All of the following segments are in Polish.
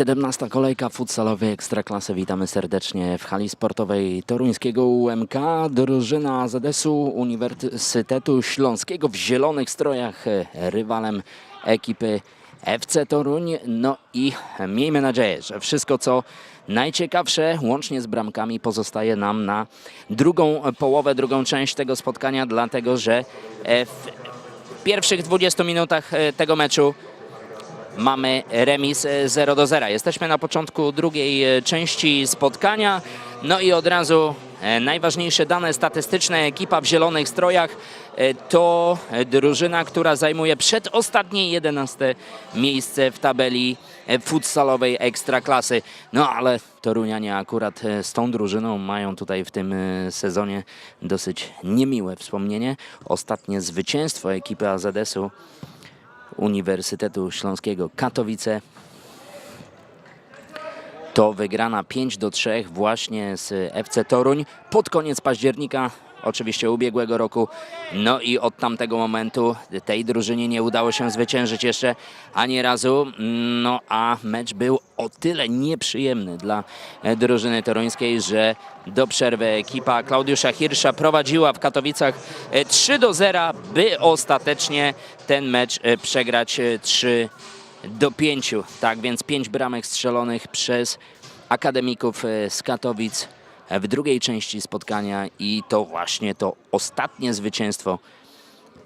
17. kolejka futsalowej Ekstraklasy. Witamy serdecznie w hali sportowej toruńskiego UMK. Drużyna ZS-u Uniwersytetu Śląskiego w zielonych strojach rywalem ekipy FC Toruń. No i miejmy nadzieję, że wszystko co najciekawsze łącznie z bramkami pozostaje nam na drugą połowę, drugą część tego spotkania, dlatego że w pierwszych 20 minutach e, tego meczu mamy remis e, 0 do 0. Jesteśmy na początku drugiej e, części spotkania. No i od razu e, najważniejsze dane statystyczne. Ekipa w zielonych strojach e, to e, drużyna, która zajmuje przedostatnie 11 miejsce w tabeli e, futsalowej ekstraklasy. No ale Torunianie akurat e, z tą drużyną mają tutaj w tym e, sezonie dosyć niemiłe wspomnienie. Ostatnie zwycięstwo ekipy AZS-u Uniwersytetu Śląskiego Katowice. To wygrana 5 do 3 właśnie z FC Toruń pod koniec października, oczywiście ubiegłego roku. No i od tamtego momentu tej drużynie nie udało się zwyciężyć jeszcze ani razu. No a mecz był o tyle nieprzyjemny dla e, drużyny toruńskiej, że do przerwy ekipa Klaudiusza Hirsza prowadziła w Katowicach e, 3 do 0, by ostatecznie ten mecz e, przegrać e, 3 do 5. Tak więc 5 bramek strzelonych przez akademików e, z Katowic w drugiej części spotkania i to właśnie to ostatnie zwycięstwo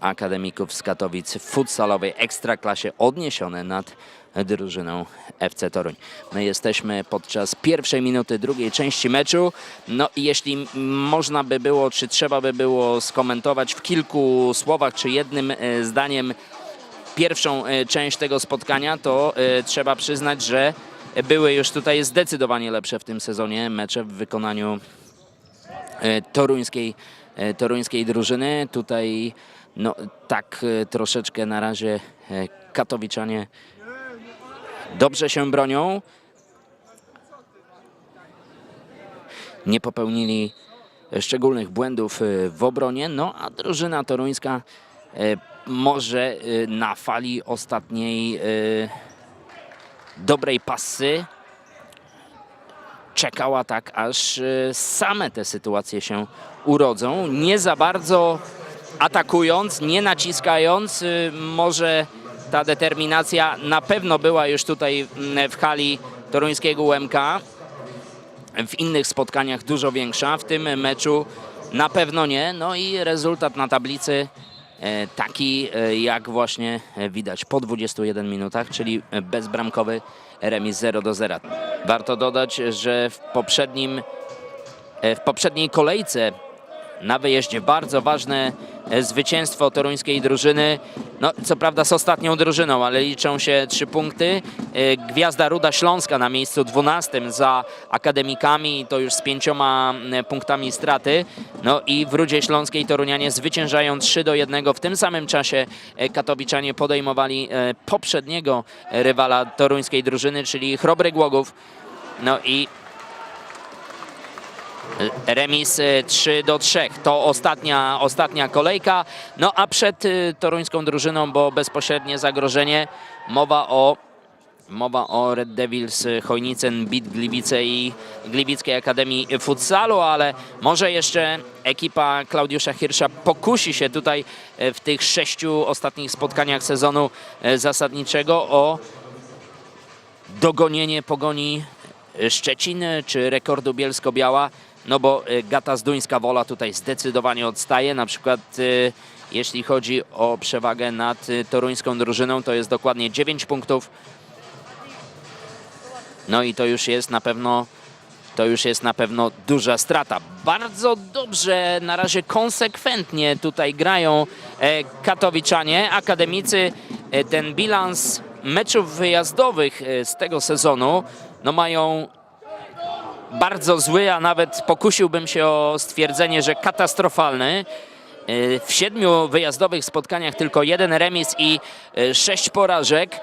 akademików z Katowic w futsalowej ekstraklasie odniesione nad drużyną FC Toruń. My jesteśmy podczas pierwszej minuty drugiej części meczu. No i jeśli można by było, czy trzeba by było skomentować w kilku słowach, czy jednym e, zdaniem pierwszą e, część tego spotkania, to e, trzeba przyznać, że były już tutaj zdecydowanie lepsze w tym sezonie mecze w wykonaniu e, toruńskiej, e, toruńskiej drużyny. Tutaj no, tak e, troszeczkę na razie katowiczanie dobrze się bronią. Nie popełnili szczególnych błędów w obronie, no a drużyna toruńska może na fali ostatniej dobrej pasy czekała tak, aż e, same te sytuacje się urodzą. Nie za bardzo atakując, nie naciskając, y, może ta determinacja na pewno była już tutaj mm, w hali toruńskiego UMK. W innych spotkaniach dużo większa, w tym meczu na pewno nie. No i rezultat na tablicy taki, e, jak właśnie e, widać po 21 minutach, czyli e, bezbramkowy remis 0 do 0. Warto dodać, że w poprzednim E, w poprzedniej kolejce na wyjeździe bardzo ważne e, zwycięstwo toruńskiej drużyny. No, co prawda z ostatnią drużyną, ale liczą się trzy punkty. E, Gwiazda Ruda Śląska na miejscu 12 za akademikami, to już z pięcioma punktami straty. No i w Rudzie Śląskiej Torunianie zwyciężają 3 do 1. W tym samym czasie e, katowiczanie podejmowali poprzedniego rywala toruńskiej drużyny, czyli Chrobry Głogów. No i Remis y, 3 do 3. To ostatnia, ostatnia kolejka. No a przed y, toruńską drużyną, bo bezpośrednie zagrożenie, mowa o Mowa o Red Devils y, Chojnicen, Bit Gliwice i Gliwickiej Akademii Futsalu, ale może jeszcze ekipa Klaudiusza Hirsza pokusi się tutaj y, w tych sześciu ostatnich spotkaniach sezonu y, zasadniczego o dogonienie pogoni Szczecin czy rekordu Bielsko-Biała, no bo y, Gata Zduńska Wola tutaj zdecydowanie odstaje. Na przykład y, jeśli chodzi o przewagę nad y, toruńską drużyną, to jest dokładnie 9 punktów. No i to już jest na pewno to już jest na pewno duża strata. Bardzo dobrze, na razie konsekwentnie tutaj grają e, katowiczanie. Akademicy e, ten bilans meczów wyjazdowych e, z tego sezonu no mają bardzo zły, a nawet pokusiłbym się o stwierdzenie, że katastrofalny. E, W siedmiu wyjazdowych spotkaniach tylko jeden remis i e, sześć porażek.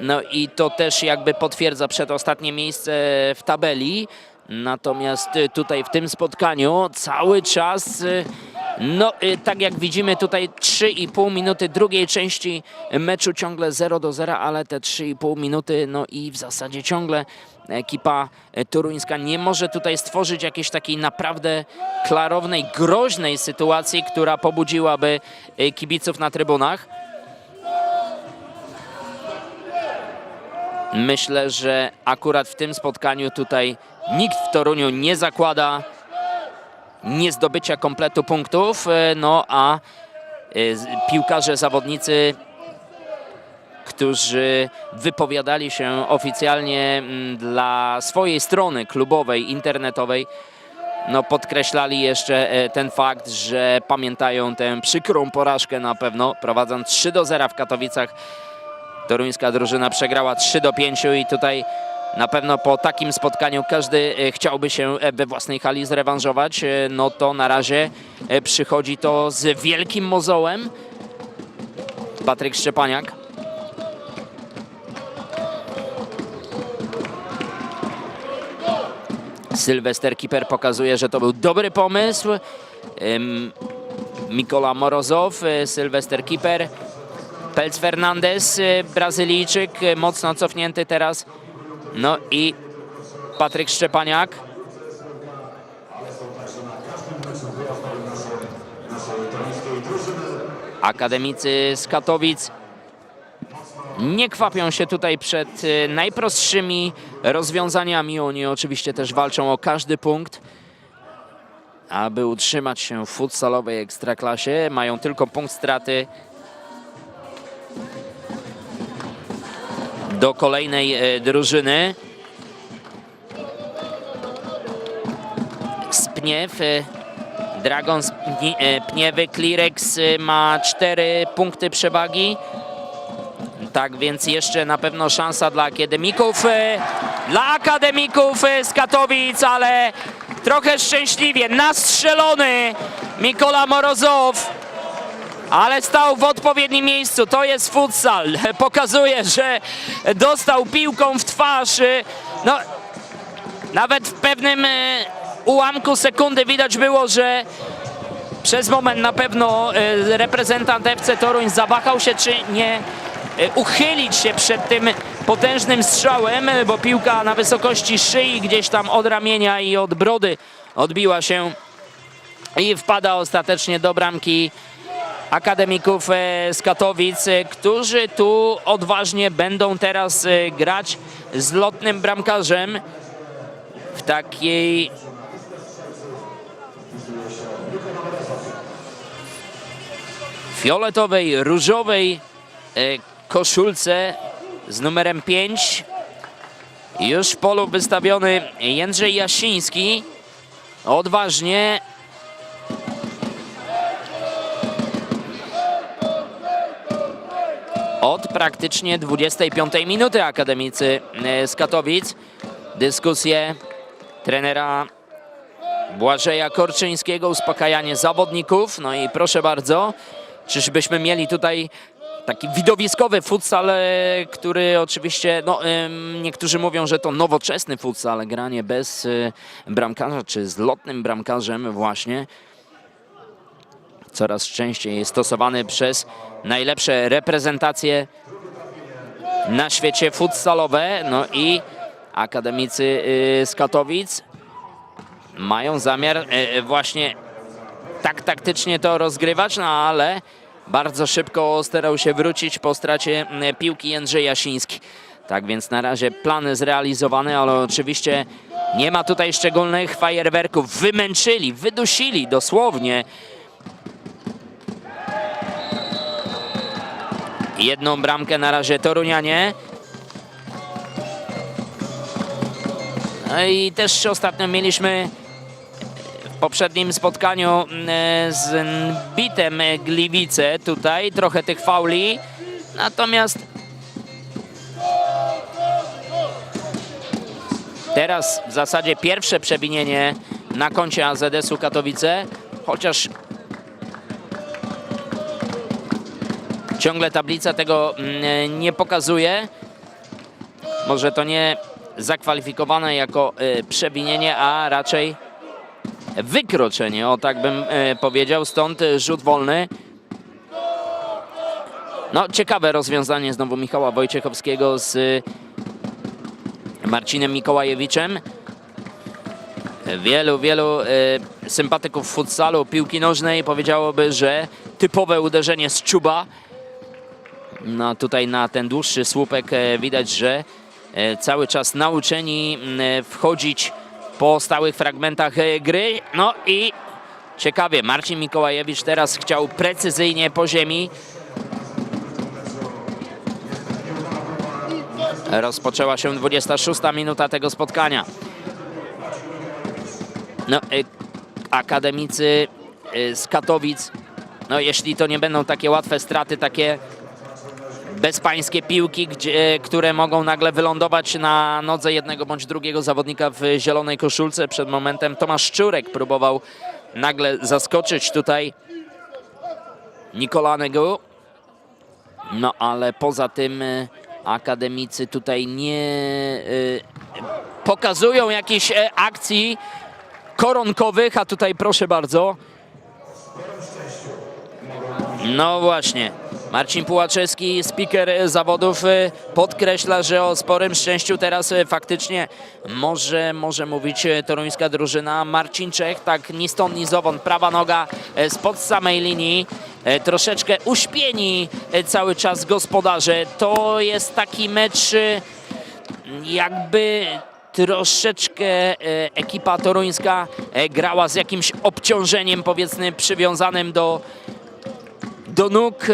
No i to też jakby potwierdza przedostatnie miejsce w tabeli. Natomiast y, tutaj w tym spotkaniu cały czas y, No, y, tak jak widzimy tutaj 3,5 minuty drugiej części meczu ciągle 0 do 0, ale te 3,5 minuty, no i w zasadzie ciągle ekipa toruńska nie może tutaj stworzyć jakiejś takiej naprawdę klarownej, groźnej sytuacji, która pobudziłaby e, kibiców na trybunach. Myślę, że akurat w tym spotkaniu tutaj nikt w Toruniu nie zakłada niezdobycia kompletu punktów, e, no a e, piłkarze, zawodnicy, którzy wypowiadali się oficjalnie mm, dla swojej strony klubowej, internetowej, no podkreślali jeszcze e, ten fakt, że pamiętają tę przykrą porażkę na pewno, prowadząc 3 do 0 w Katowicach. Toruńska drużyna przegrała 3 do 5 i tutaj na pewno po takim spotkaniu każdy e, chciałby się e, we własnej hali zrewanżować. E, No to na razie przychodzi to z wielkim mozołem. Patryk Szczepaniak. Sylwester Kiper pokazuje, że to był dobry pomysł. Mikola Morozow, Sylwester Kiper, Pelc Fernandez, Brazylijczyk, mocno cofnięty teraz. No i Patryk Szczepaniak. Akademicy z Katowic nie kwapią się tutaj przed e, najprostszymi rozwiązaniami. Oni oczywiście też walczą o każdy punkt. Aby utrzymać się w futsalowej ekstraklasie, mają tylko punkt straty do kolejnej e, drużyny. Spniew, e, Dragon e, Pniewy, Klirex ma 4 punkty przewagi. Tak więc jeszcze na pewno szansa dla akademików. Dla akademików z Katowic, ale trochę szczęśliwie. Nastrzelony Mikola Morozow. Ale stał w odpowiednim miejscu. To jest futsal. Pokazuje, że dostał piłką w twarz. No, nawet w pewnym e, ułamku sekundy widać było, że przez moment na pewno e, reprezentant FC Toruń zawahał się, czy nie e, uchylić się przed tym potężnym strzałem, bo piłka na wysokości szyi gdzieś tam od ramienia i od brody odbiła się i wpada ostatecznie do bramki akademików e, z Katowic, e, którzy tu odważnie będą teraz e, grać z lotnym bramkarzem w takiej fioletowej, różowej koszulce z numerem 5. Już w polu wystawiony Jędrzej Jasiński. Odważnie. Od praktycznie 25 minuty akademicy e, z Katowic. Dyskusje trenera Błażeja Korczyńskiego, uspokajanie zawodników. No i proszę bardzo, czyżbyśmy mieli tutaj taki widowiskowy futsal, e, który oczywiście, no niektórzy mówią, że to nowoczesny futsal, granie bez e, bramkarza, czy z lotnym bramkarzem właśnie. Coraz częściej stosowany przez najlepsze reprezentacje na świecie futsalowe. No i akademicy y, z Katowic mają zamiar e, właśnie tak taktycznie to rozgrywać, no ale bardzo szybko starał się wrócić po stracie piłki Jędrzej Jasiński. Tak więc na razie plany zrealizowane, ale oczywiście nie ma tutaj szczególnych fajerwerków. Wymęczyli, wydusili dosłownie jedną bramkę na razie Torunianie. No i też ostatnio mieliśmy w poprzednim spotkaniu mm, z Bitem Gliwice tutaj trochę tych fauli. Natomiast teraz w zasadzie pierwsze przewinienie na koncie AZS-u Katowice, chociaż ciągle tablica tego mm, nie pokazuje. Może to nie zakwalifikowane jako y, przewinienie, a raczej wykroczenie, o tak bym e, powiedział, stąd e, rzut wolny. No, ciekawe rozwiązanie znowu Michała Wojciechowskiego z e, Marcinem Mikołajewiczem. Wielu, wielu e, sympatyków futsalu, piłki nożnej powiedziałoby, że typowe uderzenie z czuba. No tutaj na ten dłuższy słupek e, widać, że e, cały czas nauczeni e, wchodzić po stałych fragmentach gry. No i ciekawie, Marcin Mikołajewicz teraz chciał precyzyjnie po ziemi. Rozpoczęła się 26 minuta tego spotkania. No, akademicy z Katowic, no jeśli to nie będą takie łatwe straty, takie bezpańskie piłki, gdzie, które mogą nagle wylądować na nodze jednego bądź drugiego zawodnika w zielonej koszulce. Przed momentem Tomasz Szczurek próbował nagle zaskoczyć tutaj Nikolanego. No ale poza tym e, akademicy tutaj nie e, pokazują jakichś e, akcji koronkowych, a tutaj proszę bardzo. No właśnie. Marcin Pułaczewski, speaker zawodów, e, podkreśla, że o sporym szczęściu teraz e, faktycznie może, może mówić e, toruńska drużyna. Marcin Czech, tak ni stąd, ni zowąd, prawa noga spod samej linii. Troszeczkę uśpieni cały czas gospodarze. To jest taki mecz jakby troszeczkę ekipa toruńska grała z jakimś obciążeniem powiedzmy przywiązanym do, do nóg,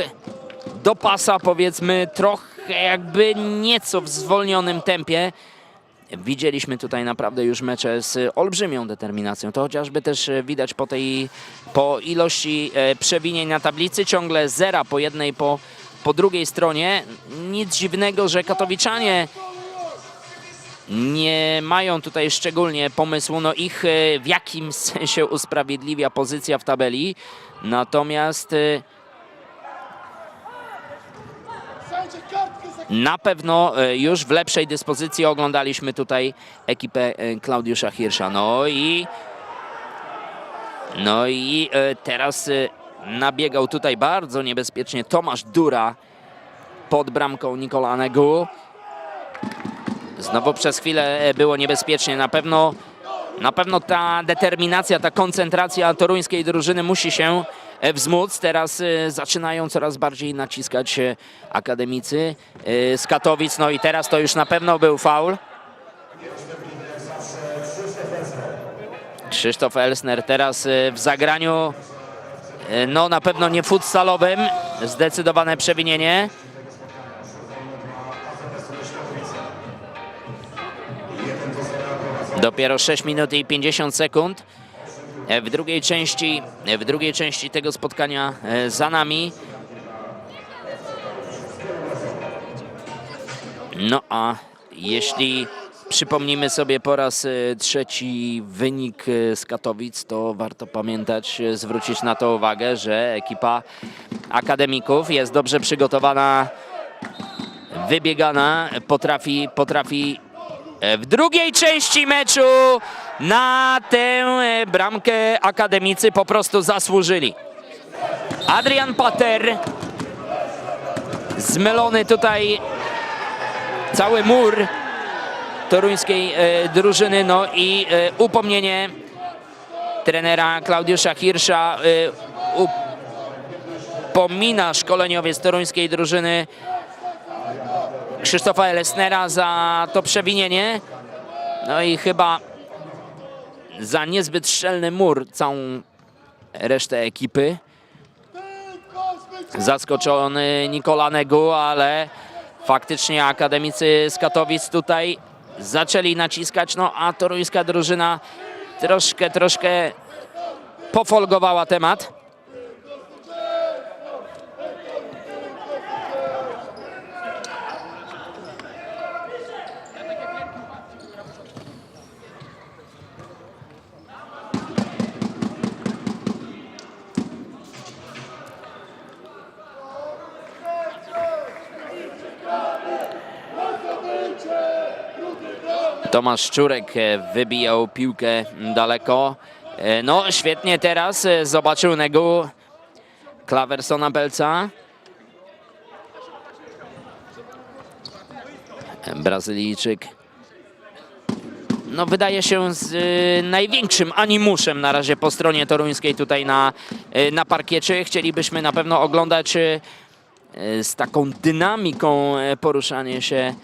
do pasa powiedzmy trochę jakby nieco w zwolnionym tempie. Widzieliśmy tutaj naprawdę już mecze z olbrzymią determinacją. To chociażby też e, widać po tej po ilości e, przewinień na tablicy, ciągle zera po jednej, po, po drugiej stronie. Nic dziwnego, że katowiczanie nie mają tutaj szczególnie pomysłu. No ich e, w jakimś sensie usprawiedliwia pozycja w tabeli. Natomiast na pewno e, już w lepszej dyspozycji oglądaliśmy tutaj ekipę e, Klaudiusza Hirsza. No i no i e, teraz nabiegał tutaj bardzo niebezpiecznie Tomasz Dura pod bramką Nikolanego. Znowu przez chwilę było niebezpiecznie. Na pewno, na pewno ta determinacja, ta koncentracja toruńskiej drużyny musi się wzmóc. Teraz e, zaczynają coraz bardziej naciskać e, akademicy e, z Katowic. No i teraz to już na pewno był faul. Krzysztof Elsner teraz e, w zagraniu, e, no na pewno nie futsalowym, zdecydowane przewinienie. Dopiero 6 minut i 50 sekund. E, W drugiej części, e, w drugiej części tego spotkania e, za nami. No a jeśli przypomnimy sobie po raz trzeci wynik z Katowic, to warto pamiętać, zwrócić na to uwagę, że ekipa akademików jest dobrze przygotowana, wybiegana, potrafi, potrafi w drugiej części meczu na tę e, bramkę akademicy po prostu zasłużyli. Adrian Pater zmylony tutaj cały mur toruńskiej e, drużyny, no i e, upomnienie trenera Klaudiusza Hirsza e, upomina szkoleniowiec toruńskiej drużyny Krzysztofa Elesnera za to przewinienie. No i chyba za niezbyt szczelny mur całą resztę ekipy. Zaskoczony Nikolanego, ale faktycznie akademicy z Katowic tutaj zaczęli naciskać, no a toruńska drużyna troszkę, troszkę pofolgowała temat. Tomasz Szczurek e, wybijał piłkę daleko. E, No, świetnie teraz e, zobaczył Negu Klawersona Belca. Brazylijczyk. No, wydaje się z y, największym animuszem na razie po stronie toruńskiej tutaj na, y, na parkiecie. Chcielibyśmy na pewno oglądać y, z taką dynamiką poruszanie się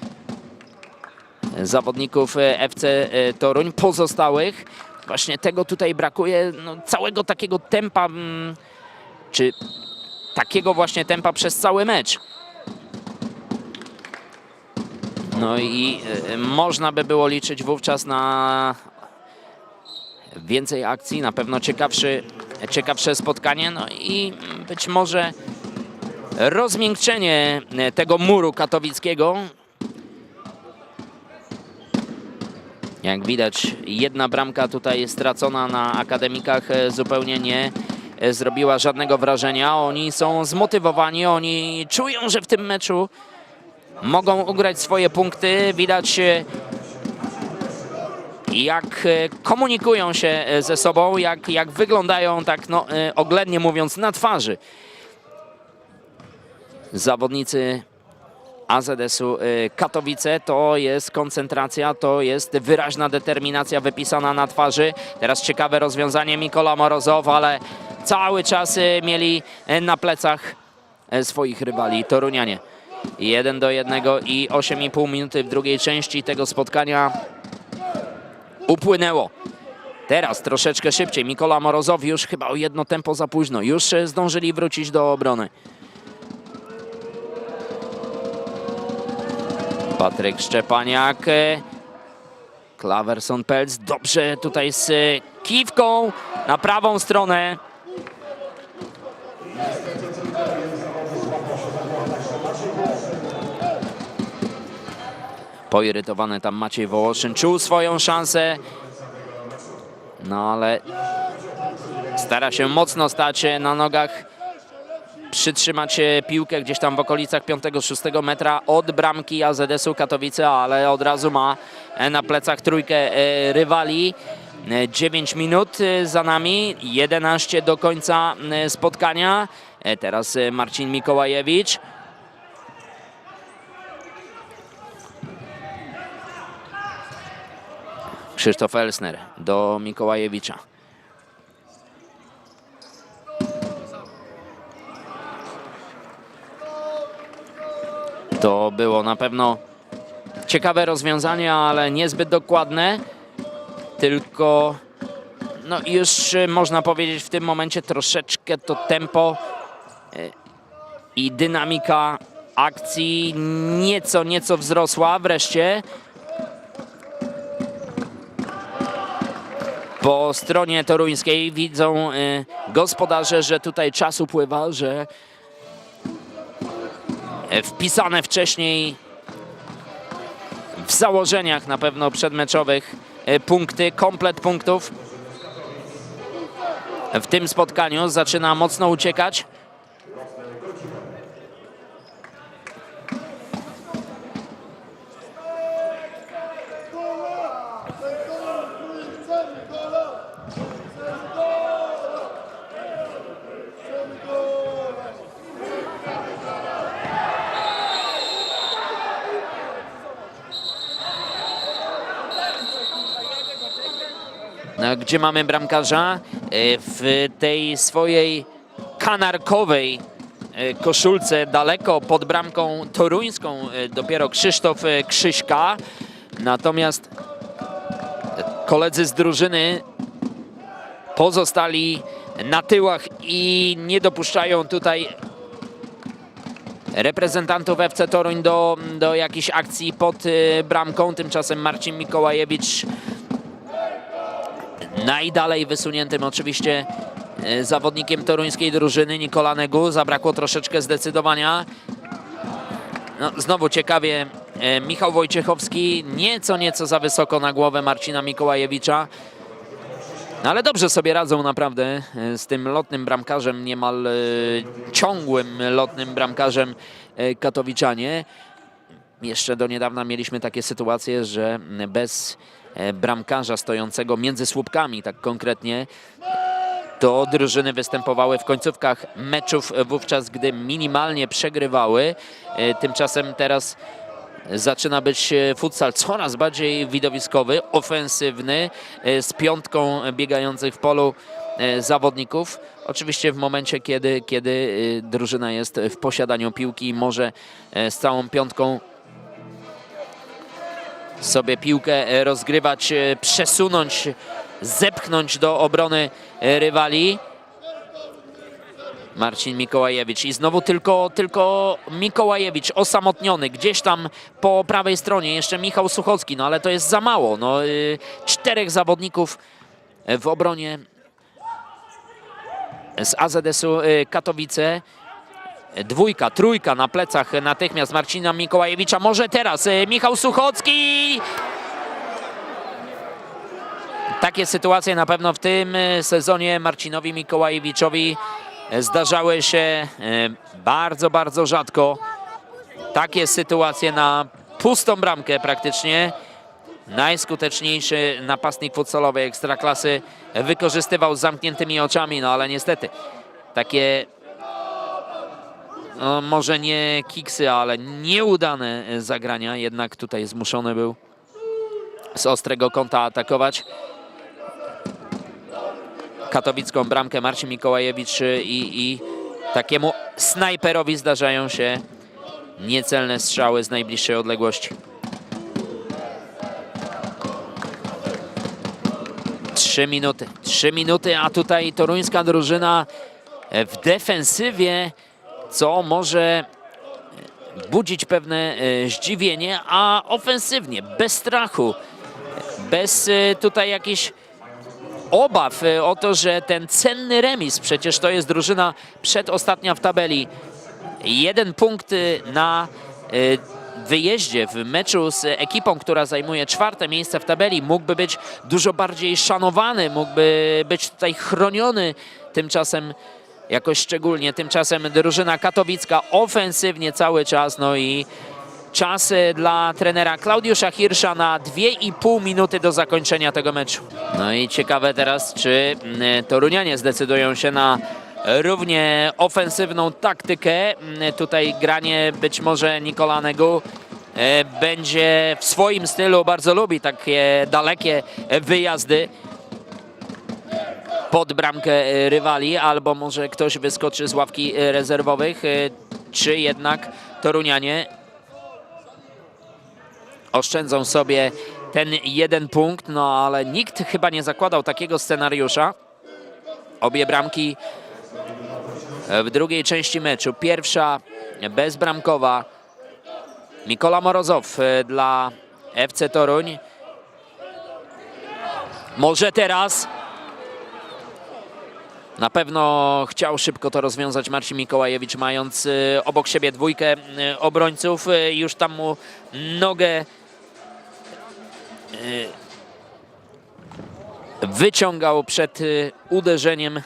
zawodników y, FC y, Toruń, pozostałych. Właśnie tego tutaj brakuje, no, całego takiego tempa, mm, czy takiego właśnie tempa przez cały mecz. No i y, można by było liczyć wówczas na więcej akcji, na pewno ciekawszy, ciekawsze spotkanie, no i być może rozmiękczenie tego muru katowickiego. Jak widać, jedna bramka tutaj stracona na akademikach e, zupełnie nie e, zrobiła żadnego wrażenia. Oni są zmotywowani, oni czują, że w tym meczu mogą ugrać swoje punkty. Widać e, jak komunikują się ze sobą, jak, jak wyglądają tak no, oględnie mówiąc na twarzy zawodnicy AZS-u y, Katowice. To jest koncentracja, to jest wyraźna determinacja wypisana na twarzy. Teraz ciekawe rozwiązanie Mikola Morozow, ale cały czas y, mieli y, na plecach swoich rywali Torunianie. 1 do 1 i 8,5 minuty w drugiej części tego spotkania upłynęło. Teraz troszeczkę szybciej. Mikola Morozow już chyba o jedno tempo za późno. Już zdążyli wrócić do obrony. Patryk Szczepaniak. Klaverson Pelc dobrze tutaj z kiwką na prawą stronę. Poirytowany tam Maciej Wołoszyn czuł swoją szansę. No ale stara się mocno stać na nogach przytrzymać e, piłkę gdzieś tam w okolicach 5-6 metra od bramki AZS-u Katowice, ale od razu ma e, na plecach trójkę e, rywali. E, 9 minut za nami, 11 do końca spotkania. Teraz Marcin Mikołajewicz. Krzysztof Elsner do Mikołajewicza. To było na pewno ciekawe rozwiązanie, ale niezbyt dokładne. Tylko no już y, można powiedzieć w tym momencie troszeczkę to tempo y, i dynamika akcji nieco, nieco wzrosła wreszcie. Po stronie toruńskiej widzą y, gospodarze, że tutaj czas upływa, że wpisane wcześniej w założeniach na pewno przedmeczowych e, punkty, komplet punktów w tym spotkaniu zaczyna mocno uciekać. No, gdzie mamy bramkarza? E, W tej swojej kanarkowej e, koszulce daleko pod bramką toruńską e, dopiero Krzysztof Krzyśka. Natomiast koledzy z drużyny pozostali na tyłach i nie dopuszczają tutaj reprezentantów FC Toruń do, do jakichś akcji pod bramką. Tymczasem Marcin Mikołajewicz najdalej wysuniętym oczywiście e, zawodnikiem toruńskiej drużyny Nikola Negu. Zabrakło troszeczkę zdecydowania. No, znowu ciekawie e, Michał Wojciechowski nieco, nieco za wysoko na głowę Marcina Mikołajewicza. No, ale dobrze sobie radzą naprawdę e, z tym lotnym bramkarzem, niemal ciągłym lotnym bramkarzem katowiczanie. Jeszcze do niedawna mieliśmy takie sytuacje, że bez bramkarza stojącego między słupkami, tak konkretnie. To drużyny występowały w końcówkach meczów e, wówczas, gdy minimalnie przegrywały. E, Tymczasem teraz zaczyna być e, futsal coraz bardziej widowiskowy, ofensywny, e, z piątką biegających w polu e, zawodników. Oczywiście w momencie, kiedy, kiedy e, drużyna jest w posiadaniu piłki i może e, z całą piątką sobie piłkę e, rozgrywać, e, przesunąć, zepchnąć do obrony e, rywali. Marcin Mikołajewicz i znowu tylko, tylko Mikołajewicz osamotniony gdzieś tam po prawej stronie, jeszcze Michał Suchocki, no ale to jest za mało, no y, czterech zawodników w obronie z AZS-u y, Katowice. Dwójka, trójka na plecach natychmiast Marcina Mikołajewicza. Może teraz y, Michał Suchocki. Takie sytuacje na pewno w tym y, sezonie Marcinowi Mikołajewiczowi y, zdarzały się bardzo, bardzo rzadko. Takie sytuacje na pustą bramkę praktycznie. Najskuteczniejszy napastnik futsalowej ekstraklasy wykorzystywał z zamkniętymi oczami, no ale niestety takie może nie kiksy, ale nieudane e, zagrania. Jednak tutaj zmuszony był z ostrego kąta atakować. Katowicką bramkę Marcin Mikołajewicz y, i, i takiemu snajperowi zdarzają się niecelne strzały z najbliższej odległości. Trzy minuty, trzy minuty, a tutaj toruńska drużyna e, w defensywie, co może e, budzić pewne e, zdziwienie, a ofensywnie, bez strachu, bez e, tutaj jakichś obaw o to, że ten cenny remis, przecież to jest drużyna przedostatnia w tabeli, jeden punkt na wyjeździe w meczu z ekipą, która zajmuje czwarte miejsce w tabeli, mógłby być dużo bardziej szanowany, mógłby być tutaj chroniony. Tymczasem jakoś szczególnie, tymczasem drużyna katowicka ofensywnie cały czas, no i czas dla trenera Klaudiusza Hirsza na 2,5 minuty do zakończenia tego meczu. No i ciekawe teraz, czy mm, Torunianie zdecydują się na równie ofensywną taktykę. Mm, Tutaj granie być może Nikolanego e, będzie w swoim stylu, bardzo lubi takie dalekie wyjazdy pod bramkę e, rywali, albo może ktoś wyskoczy z ławki e, rezerwowych, e, czy jednak Torunianie oszczędzą sobie ten jeden punkt, no ale nikt chyba nie zakładał takiego scenariusza. Obie bramki w drugiej części meczu. Pierwsza bezbramkowa. Mikola Morozow dla FC Toruń. Może teraz. Na pewno chciał szybko to rozwiązać Marcin Mikołajewicz, mając e, obok siebie dwójkę e, obrońców. E, Już tam mu nogę wyciągał przed y, uderzeniem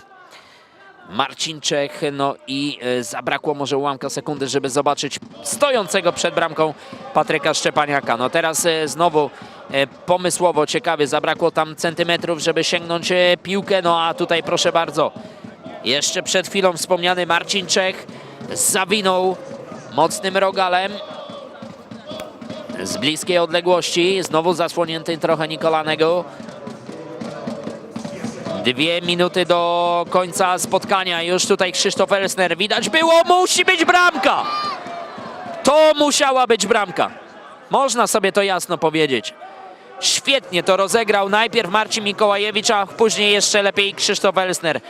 Marcin Czech, no i y, zabrakło może ułamka sekundy, żeby zobaczyć stojącego przed bramką Patryka Szczepaniaka. No teraz y, znowu y, pomysłowo, ciekawie, zabrakło tam centymetrów, żeby sięgnąć piłkę, no a tutaj proszę bardzo, jeszcze przed chwilą wspomniany Marcin Czech zawinął mocnym rogalem, z bliskiej odległości. Znowu zasłonięty trochę Nikolanego. Dwie minuty do końca spotkania. Już tutaj Krzysztof Elsner. Widać było, musi być bramka! To musiała być bramka. Można sobie to jasno powiedzieć. Świetnie to rozegrał najpierw Marcin Mikołajewicz, a później jeszcze lepiej Krzysztof Elsner.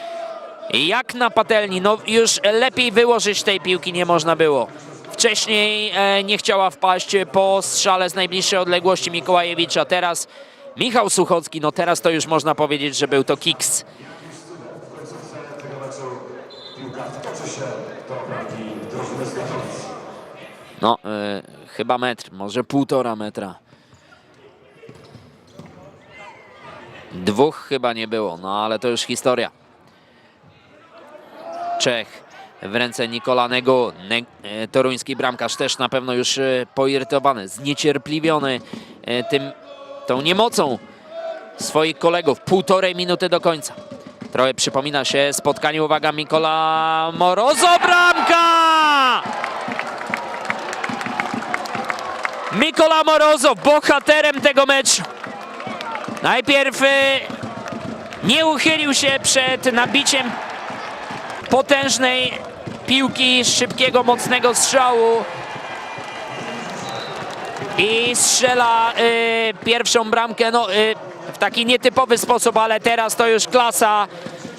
Jak na patelni, no już lepiej wyłożyć tej piłki nie można było. Wcześniej e, nie chciała wpaść po strzale z najbliższej odległości Mikołajewicza. Teraz Michał Suchocki, no teraz to już można powiedzieć, że był to kiks. No, e, chyba metr, może półtora metra. Dwóch chyba nie było, no ale to już historia. Czech w ręce Nikolanego. Ne e, toruński bramkarz też na pewno już e, poirytowany, zniecierpliwiony tym, tą niemocą swoich kolegów. Półtorej minuty do końca. Trochę przypomina się spotkanie, uwaga, Mikola Morozo, bramka! Mikola Morozo, bohaterem tego meczu. Najpierw y, nie uchylił się przed nabiciem potężnej piłki, szybkiego, mocnego strzału. I strzela y, pierwszą bramkę no, y, w taki nietypowy sposób, ale teraz to już klasa.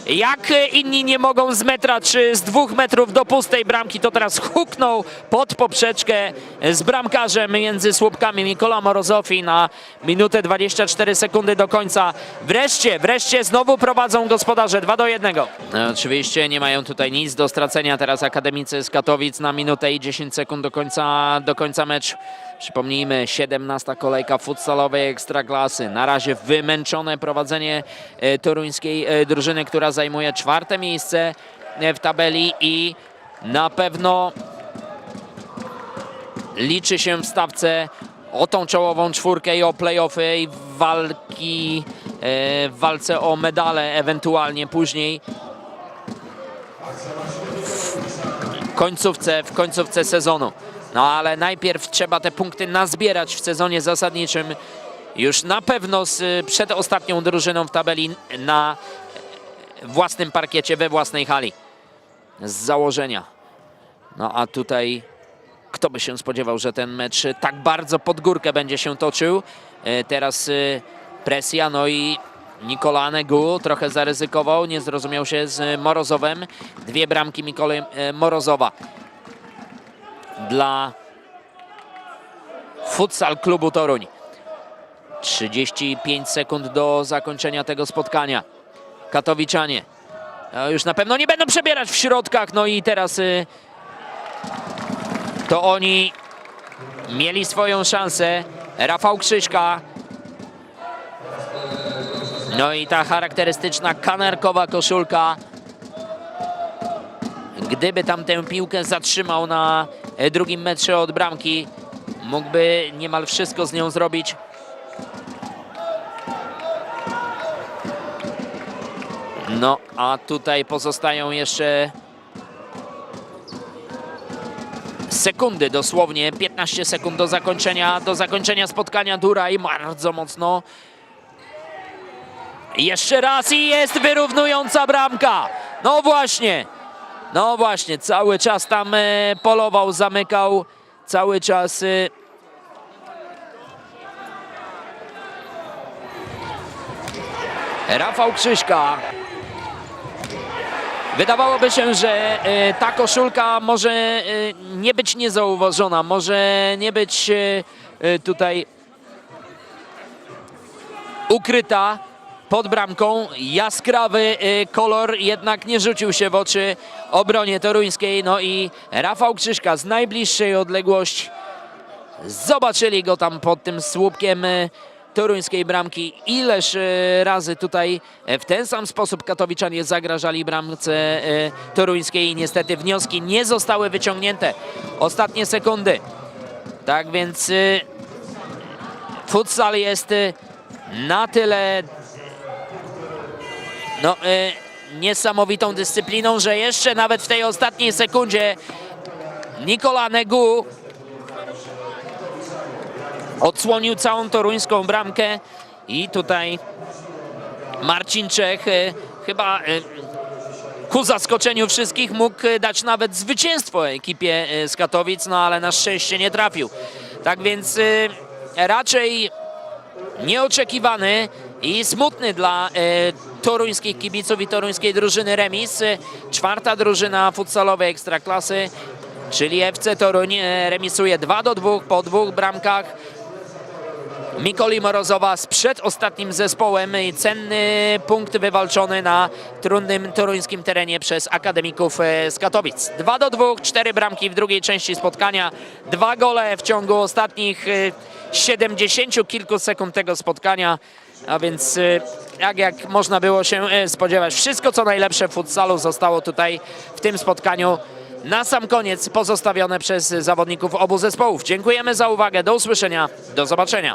Jak y, inni nie mogą z metra czy z dwóch metrów do pustej bramki, to teraz huknął pod poprzeczkę z bramkarzem między słupkami Mikola Morozowi na minutę 24 sekundy do końca. Wreszcie, wreszcie znowu prowadzą gospodarze 2 do 1. No, oczywiście nie mają tutaj nic do stracenia teraz akademicy z Katowic na minutę i 10 sekund do końca, do końca meczu. Przypomnijmy, 17 kolejka futsalowej ekstraklasy. Na razie wymęczone prowadzenie e, toruńskiej e, drużyny, która zajmuje czwarte miejsce w tabeli i na pewno liczy się w stawce o tą czołową czwórkę i o playoffy i walki, e, w walce o medale ewentualnie później końcówce, w końcówce sezonu. No ale najpierw trzeba te punkty nazbierać w sezonie zasadniczym. Już na pewno z przed ostatnią drużyną w tabeli na własnym parkiecie, we własnej hali. Z założenia. No a tutaj kto by się spodziewał, że ten mecz tak bardzo pod górkę będzie się toczył. E, Teraz e, presja, no i Nikola Negu trochę zaryzykował, nie zrozumiał się z Morozowem. Dwie bramki Mikoli e, Morozowa dla Futsal Klubu Toruń. 35 sekund do zakończenia tego spotkania. Katowiczanie e, już na pewno nie będą przebierać w środkach, no i teraz y, to oni mieli swoją szansę. Rafał Krzyżka. No i ta charakterystyczna kanerkowa koszulka. Gdyby tam tę piłkę zatrzymał na e, drugim metrze od bramki, mógłby niemal wszystko z nią zrobić. No, a tutaj pozostają jeszcze sekundy, dosłownie 15 sekund do zakończenia, do zakończenia spotkania Duraj bardzo mocno. Jeszcze raz i jest wyrównująca bramka. No właśnie, no właśnie, cały czas tam e, polował, zamykał, cały czas... E, Rafał Krzyżka. Wydawałoby się, że e, ta koszulka może e, nie być niezauważona, może nie być e, tutaj ukryta pod bramką. Jaskrawy kolor jednak nie rzucił się w oczy obronie toruńskiej. No i Rafał Krzyżka z najbliższej odległości zobaczyli go tam pod tym słupkiem toruńskiej bramki. Ileż e, razy tutaj e, w ten sam sposób katowiczanie zagrażali bramce e, toruńskiej i niestety wnioski nie zostały wyciągnięte. Ostatnie sekundy. Tak więc futsal jest na tyle no, niesamowitą dyscypliną, że jeszcze nawet w tej ostatniej sekundzie Nikola Negu odsłonił całą toruńską bramkę i tutaj Marcin Czech e, chyba e, ku zaskoczeniu wszystkich mógł e, dać nawet zwycięstwo ekipie z Katowic, no ale na szczęście nie trafił. Tak więc raczej nieoczekiwany i smutny dla toruńskich kibiców i toruńskiej drużyny remis. Czwarta drużyna futsalowej ekstraklasy, czyli FC Toruń remisuje 2 do 2 po dwóch bramkach. Mikoli Morozowa z przedostatnim zespołem cenny punkt wywalczony na trudnym toruńskim terenie przez akademików e, z Katowic. 2 do 2, cztery bramki w drugiej części spotkania, dwa gole w ciągu ostatnich e, 70 kilku sekund tego spotkania, a więc e, jak, można było się e, spodziewać, wszystko co najlepsze w futsalu zostało tutaj w tym spotkaniu na sam koniec pozostawione przez zawodników obu zespołów. Dziękujemy za uwagę, do usłyszenia, do zobaczenia.